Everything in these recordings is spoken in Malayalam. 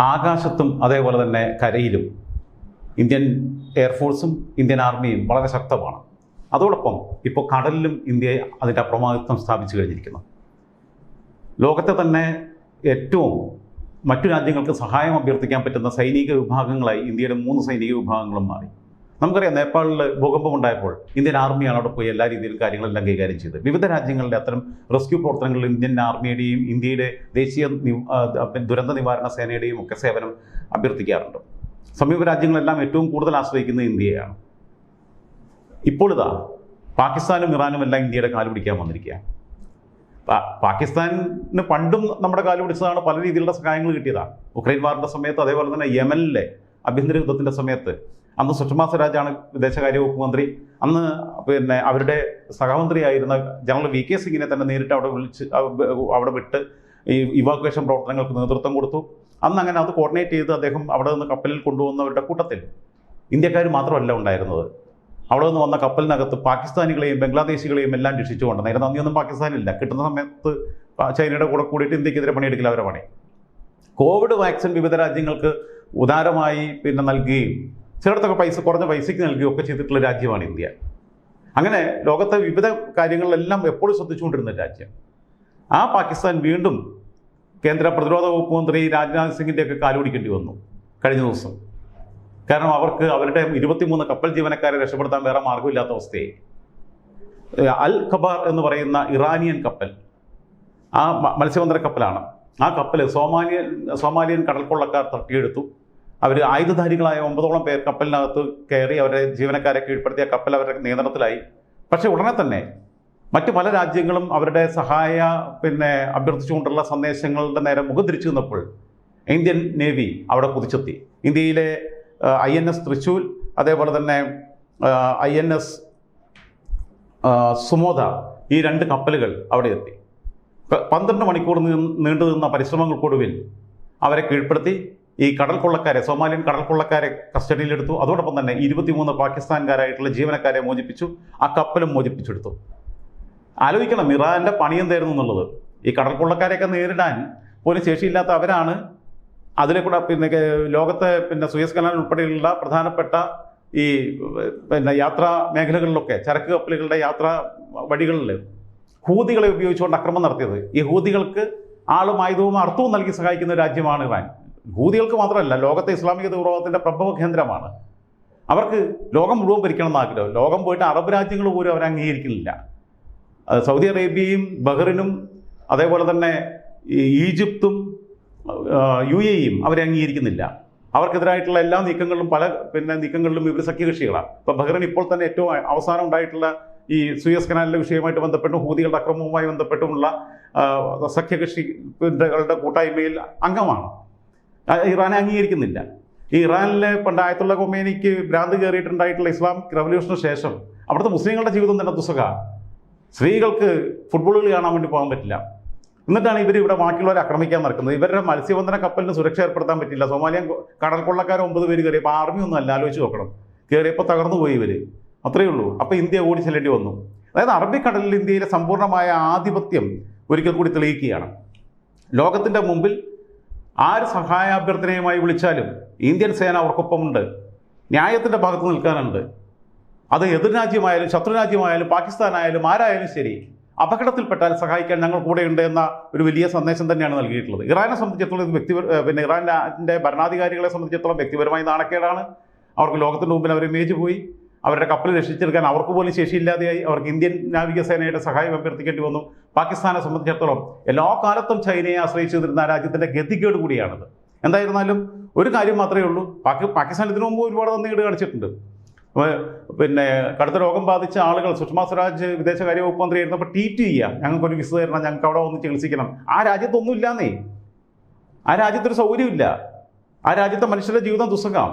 ആകാശത്തും അതേപോലെ തന്നെ കരയിലും ഇന്ത്യൻ എയർഫോഴ്സും ഇന്ത്യൻ ആർമിയും വളരെ ശക്തമാണ്. അതോടൊപ്പം ഇപ്പോൾ കടലിലും ഇന്ത്യ അതിന്റെ അപ്രമാദിത്വം സ്ഥാപിച്ചു കഴിഞ്ഞിരിക്കുന്നു. ലോകത്തെ തന്നെ ഏറ്റവും മറ്റു രാജ്യങ്ങൾക്ക് സഹായം അഭ്യർത്ഥിക്കാൻ പറ്റുന്ന സൈനിക വിഭാഗങ്ങളായി ഇന്ത്യയുടെ മൂന്ന് സൈനിക വിഭാഗങ്ങളും മാറി. നമുക്കറിയാം നേപ്പാളിൽ ഭൂകമ്പം ഉണ്ടായപ്പോൾ ഇന്ത്യൻ ആർമിയാണ് അവിടെ പോയി എല്ലാ രീതിയിലും കാര്യങ്ങളെല്ലാം കൈകാര്യം ചെയ്തത്. വിവിധ രാജ്യങ്ങളിലെ അത്തരം റെസ്ക്യൂ പ്രവർത്തനങ്ങളിൽ ഇന്ത്യൻ ആർമിയുടെയും ഇന്ത്യയുടെ ദേശീയ ദുരന്ത നിവാരണ സേനയുടെയും ഒക്കെ സേവനം അഭ്യർത്ഥിക്കാറുണ്ട്. സമീപ രാജ്യങ്ങളെല്ലാം ഏറ്റവും കൂടുതൽ ആശ്രയിക്കുന്നത് ഇന്ത്യയാണ് ഇപ്പോൾ പാകിസ്ഥാനും ഇറാനും എല്ലാം ഇന്ത്യയുടെ കാൽ പിടിക്കാൻ വന്നിരിക്കുക പാകിസ്ഥാനിന് പണ്ടും നമ്മുടെ കാൽ പിടിച്ചതാണ് പല രീതിയിലുള്ള സഹായങ്ങൾ കിട്ടിയതാണ് ഉക്രൈൻ വാറിന്റെ സമയത്ത് അതേപോലെ തന്നെ യമനിലെ ആഭ്യന്തര യുദ്ധത്തിന്റെ സമയത്ത് അന്ന് സുഷമാ സ്വരാജാണ് വിദേശകാര്യ വകുപ്പ് മന്ത്രി. അന്ന് പിന്നെ അവരുടെ സഹമന്ത്രിയായിരുന്ന ജനറൽ വി കെ സിംഗിനെ തന്നെ നേരിട്ട് അവിടെ വിളിച്ച് അവ- അവിടെ വിട്ട് ഈ ഇവാക്വേഷൻ പ്രവർത്തനങ്ങൾക്ക് നേതൃത്വം കൊടുത്തു. അന്ന് അങ്ങനെ അത് കോർഡിനേറ്റ് ചെയ്ത് അദ്ദേഹം അവിടെ നിന്ന് കപ്പലിൽ കൊണ്ടുവന്നവരുടെ കൂട്ടത്തിൽ ഇന്ത്യക്കാർ മാത്രമല്ല ഉണ്ടായിരുന്നത്. അവിടെ നിന്ന് വന്ന കപ്പലിനകത്ത് പാകിസ്ഥാനികളെയും ബംഗ്ലാദേശികളെയും എല്ലാം രക്ഷിച്ചുകൊണ്ട് നേരെ നന്ദിയൊന്നും പാകിസ്ഥാനില്ല കിട്ടുന്ന സമയത്ത് ചൈനയുടെ കൂടെ കൂടിയിട്ട് ഇന്ത്യക്കെതിരെ പണിയെടുക്കില്ല അവരെ പണി. കോവിഡ് വാക്സിൻ വിവിധ രാജ്യങ്ങൾക്ക് ഉദാരമായി പിന്നെ നൽകുകയും ചിലയിടത്തൊക്കെ പൈസ കുറഞ്ഞ പൈസയ്ക്ക് നൽകുകയൊക്കെ ചെയ്തിട്ടുള്ള രാജ്യമാണ് ഇന്ത്യ. അങ്ങനെ ലോകത്തെ വിവിധ കാര്യങ്ങളിലെല്ലാം എപ്പോഴും ശ്രദ്ധിച്ചുകൊണ്ടിരുന്ന രാജ്യം. ആ പാകിസ്ഥാൻ വീണ്ടും കേന്ദ്ര പ്രതിരോധ വകുപ്പ് മന്ത്രി രാജ്നാഥ് സിംഗിന്റെയൊക്കെ കാലുപിടിക്കേണ്ടി വന്നു കഴിഞ്ഞ ദിവസം. കാരണം അവർക്ക് അവരുടെ ഇരുപത്തിമൂന്ന് കപ്പൽ ജീവനക്കാരെ രക്ഷപ്പെടുത്താൻ വേറെ മാർഗമില്ലാത്ത അവസ്ഥയായി. അൽ ഖബാർ എന്ന് പറയുന്ന ഇറാനിയൻ കപ്പൽ ആ മത്സ്യബന്ധന കപ്പലാണ്. ആ കപ്പൽ സോമാലിയൻ സോമാലിയൻ കടൽക്കൊള്ളക്കാർ തട്ടിയെടുത്തു. അവർ ആയുധധാരികളായ ഒമ്പതോളം പേർ കപ്പലിനകത്ത് കയറി അവരുടെ ജീവനക്കാരെ കീഴ്പ്പെടുത്തിയ കപ്പൽ അവരുടെ നിയന്ത്രണത്തിലായി. പക്ഷേ ഉടനെ തന്നെ മറ്റു പല രാജ്യങ്ങളും അവരുടെ സഹായ പിന്നെ അഭ്യർത്ഥിച്ചുകൊണ്ടുള്ള സന്ദേശങ്ങളുടെ നേരെ മുഖം തിരിച്ചു നിന്നപ്പോൾ ഇന്ത്യൻ നേവി അവിടെ കുതിച്ചെത്തി. ഇന്ത്യയിലെ ഐ എൻ എസ് തൃശൂൽ അതേപോലെ തന്നെ ഐ എൻ എസ് സുമോദ ഈ രണ്ട് കപ്പലുകൾ അവിടെ എത്തി. പന്ത്രണ്ട് മണിക്കൂർ നീണ്ടു നിന്ന പരിശ്രമങ്ങൾക്കൊടുവിൽ അവരെ കീഴ്പ്പെടുത്തി. ഈ കടൽ കൊള്ളക്കാരെ സോമാലിയൻ കടൽ കൊള്ളക്കാരെ കസ്റ്റഡിയിലെടുത്തു. അതോടൊപ്പം തന്നെ ഇരുപത്തിമൂന്ന് പാകിസ്ഥാൻകാരായിട്ടുള്ള ജീവനക്കാരെ മോചിപ്പിച്ചു ആ കപ്പലും മോചിപ്പിച്ചെടുത്തു. ആലോചിക്കണം ഇറാന്റെ പണി എന്തായിരുന്നു എന്നുള്ളത്. ഈ കടൽ കൊള്ളക്കാരെയൊക്കെ നേരിടാൻ പോലും ശേഷിയില്ലാത്ത അവരാണ് അതിലെ കൂടെ പിന്നെ ലോകത്തെ പിന്നെ സുയസ് കനാൽ ഉൾപ്പെടെയുള്ള പ്രധാനപ്പെട്ട ഈ പിന്നെ യാത്രാ മേഖലകളിലൊക്കെ ചരക്ക് കപ്പലുകളുടെ യാത്രാ വഴികളിൽ ഹൂതികളെ ഉപയോഗിച്ചുകൊണ്ട് അക്രമം നടത്തിയത്. ഈ ഹൂതികൾക്ക് ആളും ആയുധവും അർത്ഥവും നൽകി സഹായിക്കുന്ന രാജ്യമാണ് ഇറാൻ. ഹൂതികൾക്ക് മാത്രമല്ല ലോകത്തെ ഇസ്ലാമിക തീവ്രവാദത്തിന്റെ പ്രഭവ കേന്ദ്രമാണ്. അവർക്ക് ലോകം മുഴുവൻ ഭരിക്കണം എന്ന് ആഗ്രഹം. ലോകം പോയിട്ട് അറബ് രാജ്യങ്ങൾ പോലും അവർ അംഗീകരിക്കുന്നില്ല. സൗദി അറേബ്യയും ബഹ്റിനും അതേപോലെ തന്നെ ഈജിപ്തും യു എയും അവരെ അംഗീകരിക്കുന്നില്ല. അവർക്കെതിരായിട്ടുള്ള എല്ലാ നീക്കങ്ങളിലും പല പിന്നെ നീക്കങ്ങളിലും ഇവർ സഖ്യകക്ഷികളാണ്. ഇപ്പോൾ ബഹ്റിൻ ഇപ്പോൾ തന്നെ ഏറ്റവും അവസാനം ഉണ്ടായിട്ടുള്ള ഈ സുയസ് കനാലിലെ വിഷയവുമായിട്ട് ബന്ധപ്പെട്ടും ഹൂതികളുടെ അക്രമവുമായി ബന്ധപ്പെട്ടുമുള്ള സഖ്യകക്ഷികളുടെ കൂട്ടായ്മയിൽ അംഗമാണ്. ആ, ഇറാനെ അംഗീകരിക്കുന്നില്ല. ഈ ഇറാനിലെ പണ്ട് ആയത്തുള്ള കൊമേനിക്ക് ഭ്രാന്ത് കയറിയിട്ടുണ്ടായിട്ടുള്ള ഇസ്ലാം റവല്യൂഷന് ശേഷം അവിടുത്തെ മുസ്ലിങ്ങളുടെ ജീവിതം തന്നെ ദുസ്സഹ സ്ത്രീകൾക്ക് ഫുട്ബോൾ കളി കാണാൻ വേണ്ടി പോകാൻ പറ്റില്ല. എന്നിട്ടാണ് ഇവർ ഇവിടെ ബാക്കിയുള്ളവരെ ആക്രമിക്കാൻ നടക്കുന്നത്. ഇവരുടെ മത്സ്യബന്ധന കപ്പലിന് സുരക്ഷ ഏർപ്പെടുത്താൻ പറ്റില്ല. സോമാലിയൻ കടൽ കൊള്ളക്കാർ ഒമ്പത് പേര് കയറിയപ്പോൾ ആർമി ഒന്നും അല്ല ആലോചിച്ച് നോക്കണം. കയറിയപ്പോൾ തകർന്നു പോയി ഇവർ അത്രയേ ഉള്ളൂ. അപ്പോൾ ഇന്ത്യ ഓടി ചെല്ലേണ്ടി വന്നു. അതായത് അറബിക്കടലിൽ ഇന്ത്യയിലെ സമ്പൂർണമായ ആധിപത്യം ഒരിക്കൽ കൂടി തെളിയിക്കുകയാണ്. ലോകത്തിന്റെ മുമ്പിൽ ആര് സഹായാഭ്യർത്ഥനയുമായി വിളിച്ചാലും ഇന്ത്യൻ സേന അവർക്കൊപ്പമുണ്ട്. ന്യായത്തിന്റെ ഭാഗത്ത് നിൽക്കാനുണ്ട്. അത് എതിർ രാജ്യമായാലും ശത്രു രാജ്യമായാലും പാകിസ്ഥാനായാലും ആരായാലും ശരി അപകടത്തിൽപ്പെട്ടാൽ സഹായിക്കാൻ ഞങ്ങൾ കൂടെയുണ്ട് എന്ന ഒരു വലിയ സന്ദേശം തന്നെയാണ് നൽകിയിട്ടുള്ളത്. ഇറാനെ സംബന്ധിച്ചിടത്തോളം ഇത് വ്യക്തി പിന്നെ ഇറാന്റെ ഭരണാധികാരികളെ സംബന്ധിച്ചിടത്തോളം വ്യക്തിപരമായി നാണക്കേടാണ്. അവർക്ക് ലോകത്തിന്റെ മുമ്പിൽ അവർ ഇമേജ് പോയി അവരുടെ കപ്പൽ രക്ഷിച്ചെടുക്കാൻ അവർക്ക് പോലും ശേഷിയില്ലാതെയായി അവർക്ക് ഇന്ത്യൻ നാവികസേനയുടെ സഹായം അഭ്യർത്ഥിക്കേണ്ടി വന്നു. പാകിസ്ഥാനെ സംബന്ധിച്ചിടത്തോളം എല്ലാ കാലത്തും ചൈനയെ ആശ്രയിച്ചു ആ രാജ്യത്തിന്റെ ഗതികേട് കൂടിയാണത്. എന്തായിരുന്നാലും ഒരു കാര്യം മാത്രമേ ഉള്ളൂ. പാകി പാകിസ്ഥാൻ ഇതിനു മുമ്പ് ഒരുപാട് നന്ദികേട് കാണിച്ചിട്ടുണ്ട്. പിന്നെ കടുത്ത രോഗം ബാധിച്ച ആളുകൾ സുഷമ സ്വരാജ് വിദേശകാര്യ വകുപ്പ് മന്ത്രി ആയിരുന്നപ്പോൾ ട്വീറ്റ് ചെയ്യുക. ഞങ്ങൾക്കൊരു വിസ തരണം ഞങ്ങൾക്ക് അവിടെ ഒന്ന് ചികിത്സിക്കണം. ആ രാജ്യത്തൊന്നും ഇല്ലാന്നേ. ആ രാജ്യത്തൊരു സൗകര്യമില്ല. ആ രാജ്യത്തെ മനുഷ്യരുടെ ജീവിതം ദുസ്സഹം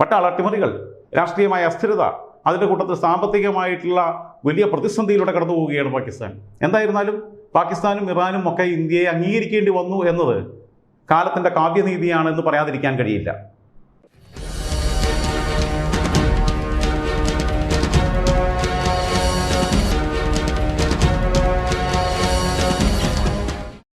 പട്ടാള അട്ടിമറികൾ രാഷ്ട്രീയമായ അസ്ഥിരത അതിന്റെ കൂട്ടത്തിൽ സാമ്പത്തികമായിട്ടുള്ള വലിയ പ്രതിസന്ധിയിലൂടെ കടന്നു പോവുകയാണ് പാകിസ്ഥാൻ. എന്തായിരുന്നാലും പാകിസ്ഥാനും ഇറാനും ഒക്കെ ഇന്ത്യയെ അംഗീകരിക്കേണ്ടി വന്നു എന്നത് കാലത്തിന്റെ കാവ്യനീതിയാണെന്ന് പറയാതിരിക്കാൻ കഴിയില്ല.